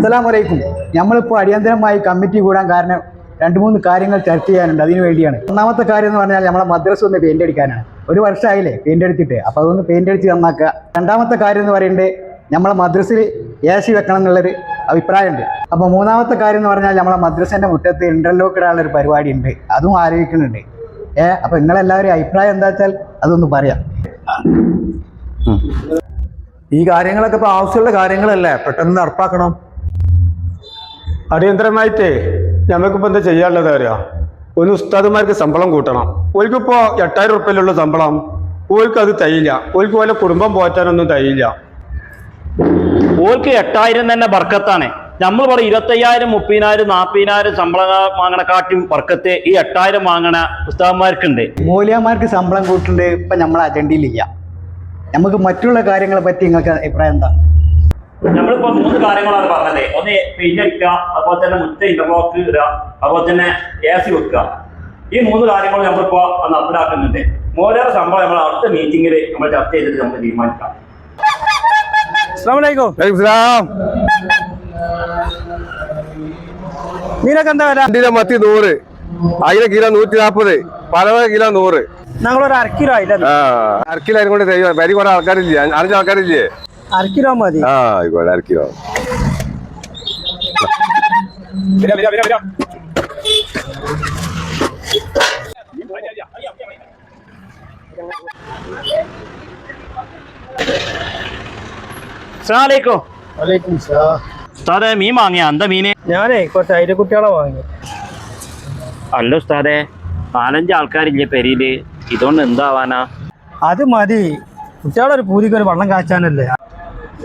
അസ്സലാമലൈക്കും. നമ്മളിപ്പോൾ അടിയന്തരമായി കമ്മിറ്റി കൂടാൻ കാരണം രണ്ട് മൂന്ന് കാര്യങ്ങൾ ചർച്ച ചെയ്യാനുണ്ട്. അതിനു വേണ്ടിയാണ്. ഒന്നാമത്തെ കാര്യം എന്ന് പറഞ്ഞാൽ നമ്മളെ മദ്രസ ഒന്ന് പെയിന്റ് അടിക്കാനാണ് ഒരു വർഷമായില്ലേ പെയിന്റ് അടിച്ചിട്ട് അപ്പോൾ അതൊന്ന് പെയിന്റ് അടിച്ച് നന്നാക്കുക. രണ്ടാമത്തെ കാര്യം എന്ന് പറയുന്നത് നമ്മളെ മദ്രസയിൽ എ സി വെക്കണം എന്നുള്ളൊരു അഭിപ്രായമുണ്ട്. അപ്പോൾ മൂന്നാമത്തെ കാര്യം എന്ന് പറഞ്ഞാൽ നമ്മളെ മദ്രസേന്റെ മുറ്റത്ത് ഇന്റർലോക്ക് ഇടാനുള്ളൊരു പരിപാടി ഉണ്ട് അതും ആലോചിക്കുന്നുണ്ട്. ഏ അപ്പോൾ നിങ്ങളെല്ലാവരും അഭിപ്രായം എന്താ വെച്ചാൽ അതൊന്ന് പറയാം. ഈ കാര്യങ്ങളൊക്കെ ഇപ്പോൾ ആവശ്യമുള്ള കാര്യങ്ങളല്ലേ? പെട്ടെന്ന് നടപ്പാക്കണം. അടിയന്തരമായിട്ടേ ഞമ്മക്കിപ്പോൾ എന്താ ചെയ്യാനുള്ളത് അറിയാ? ഒന്ന് ഉസ്താദുമാർക്ക് ശമ്പളം കൂട്ടണം. ഓൽക്കിപ്പോ എട്ടായിരം ഉറുപ്പ്യലുള്ള ശമ്പളം. ഓൽക്ക് അത് തയ്യില്ല. ഓൽക്ക് പോലെ കുടുംബം പോറ്റാനൊന്നും തയ്യില്ല. ഓൽക്ക് എട്ടായിരം തന്നെ ബർക്കത്താണ്. നമ്മൾ പറയും ഇരുപത്തയ്യായിരം മുപ്പതിനായിരം നാൽപ്പതിനായിരം ശമ്പളം വാങ്ങണക്കാട്ടും വർക്കത്തെ ഈ എട്ടായിരം വാങ്ങണ പുസ്തകന്മാർക്കുണ്ട് മൂല്യന്മാർക്ക് ശമ്പളം കൂട്ടുന്നുണ്ട് ഇപ്പം നമ്മളെ അജണ്ടയിലില്ല നമുക്ക് മറ്റുള്ള കാര്യങ്ങളെ പറ്റി നിങ്ങൾക്ക് അഭിപ്രായം എന്താ? നമ്മളിപ്പോ മൂന്ന് കാര്യങ്ങളാണ് പറഞ്ഞത്. ഒന്ന് പെയിന്റ് അടിക്കുക അതുപോലെ തന്നെ മുറ്റ ഇന്റർലോക്ക് ഇടുക അതുപോലെ തന്നെ എ സി വെക്കുക. ഈ മൂന്ന് കാര്യങ്ങൾ നമ്മളിപ്പോ നടപ്പിലാക്കുന്നുണ്ട്. മോലേറെ ശമ്പളം നമ്മൾ അടുത്ത മീറ്റിംഗിൽ നമ്മൾ ചർച്ച ചെയ്തിട്ട് നമ്മൾ തീരുമാനിക്കാം. നീനൊക്കെ എന്താ വരാ രണ്ടിലെ മത്തി നൂറ്. ആയിരം കിലോ നൂറ്റി നാൽപ്പത് പലവ കിലോ നൂറ്. ഞങ്ങളൊരു അരക്കിലോ കിലോ ആയില്ല ആ അരക്കിലാരും കൊണ്ട് വരി കുറെ ആൾക്കാരില്ലേ? അഞ്ച് ആൾക്കാരില്ലേ? അര കിലോ മതി. ആ ആയിക്കോട്ടെ അരക്കിലോ. അസ്സലാമലൈക്കും ഉസ്താദെ മീൻ വാങ്ങിയ? എന്താ മീന്? ഞാനേ കുറച്ച് അയിര കുട്ടികളെ വാങ്ങി. അല്ല ഉസ്താദെ നാലഞ്ച് ആൾക്കാരില്ലേ പെരിയിൽ ഇതുകൊണ്ട് എന്താവാനാ? അത് മതി. കുട്ടികളൊരു പൂതിക്ക് ഒരു വെള്ളം കാച്ചാനല്ലേ?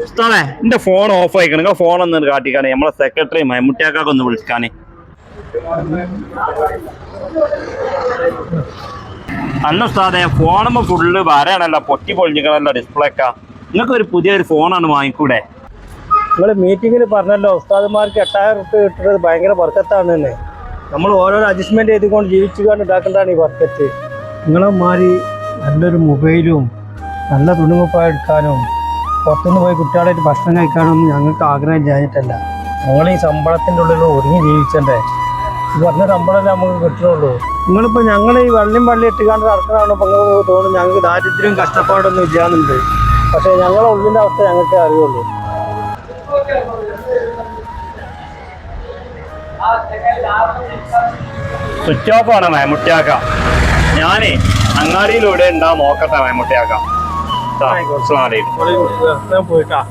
ഉസ്താദെ. എന്റെ ഫോൺ ഓഫ് ആയിക്കണം. നിങ്ങൾ ഫോൺ ഒന്ന് കാട്ടിക്കാണേ. നമ്മളെ സെക്രട്ടറി മമ്മൂട്ടിയാക്കൊക്കെ ഒന്ന് വിളിക്കാനേ അല്ല ഉസ്താദെ ഫോണുമ്പോ ഫുള്ള് വരാണല്ലോ പൊട്ടി പൊളിഞ്ഞിക്കണല്ലോ ഡിസ്പ്ലേ ഒക്കെ. നിങ്ങൾക്ക് ഒരു പുതിയൊരു ഫോണാണ് വാങ്ങിക്കൂടെ? നിങ്ങൾ മീറ്റിംഗിൽ പറഞ്ഞല്ലോ ഉസ്താദന്മാർക്ക് എട്ടായിരം റുപ്യ കിട്ടുന്നത് ഭയങ്കര വർക്കത്താണ് തന്നെ നമ്മൾ ഓരോ അഡ്ജസ്റ്റ്മെന്റ് ചെയ്തുകൊണ്ട് ജീവിച്ചുകൊണ്ട് ഉണ്ടാക്കേണ്ടതാണ് ഈ വർക്കറ്റ് നിങ്ങളെ മാറി നല്ലൊരു മൊബൈലും നല്ല തുണിമുപ്പായി എടുക്കാനും പുറത്തുനിന്ന് പോയി കുട്ടികളായിട്ട് ഭക്ഷണം കഴിക്കാനൊന്നും ഞങ്ങൾക്ക് ആഗ്രഹം ചെയ്യാനിട്ടല്ല ഞങ്ങൾ ഈ ശമ്പളത്തിന്റെ ഉള്ളിൽ ഒതുങ്ങി ജീവിച്ചണ്ടേ ഈ പറഞ്ഞ ശമ്പളമല്ലേ നമുക്ക് കിട്ടുന്നുള്ളൂ. നിങ്ങളിപ്പോൾ ഞങ്ങൾ ഈ വെള്ളിയും വള്ളി ഇട്ടുകാണ്ട് നടക്കണമെന്ന് ഇപ്പോൾ തോന്നുന്നു ഞങ്ങൾക്ക് ദാരിദ്ര്യം കഷ്ടപ്പാടൊന്നും ഇല്ലാന്നുണ്ട്. പക്ഷേ ഞങ്ങളെ ഉള്ളിന്റെ അവസ്ഥ ഞങ്ങൾക്ക് അറിയുള്ളൂ. സ്വിച്ച് ഓഫ് ആണ് മമ്മൂട്ടിയാക്ക ഞാനേ അങ്ങാടിയിലൂടെ ഉണ്ടാ നോക്കട്ടെ வாங்கிக்கோ அஸ்லாம் வலைக்கும் போயிட்டா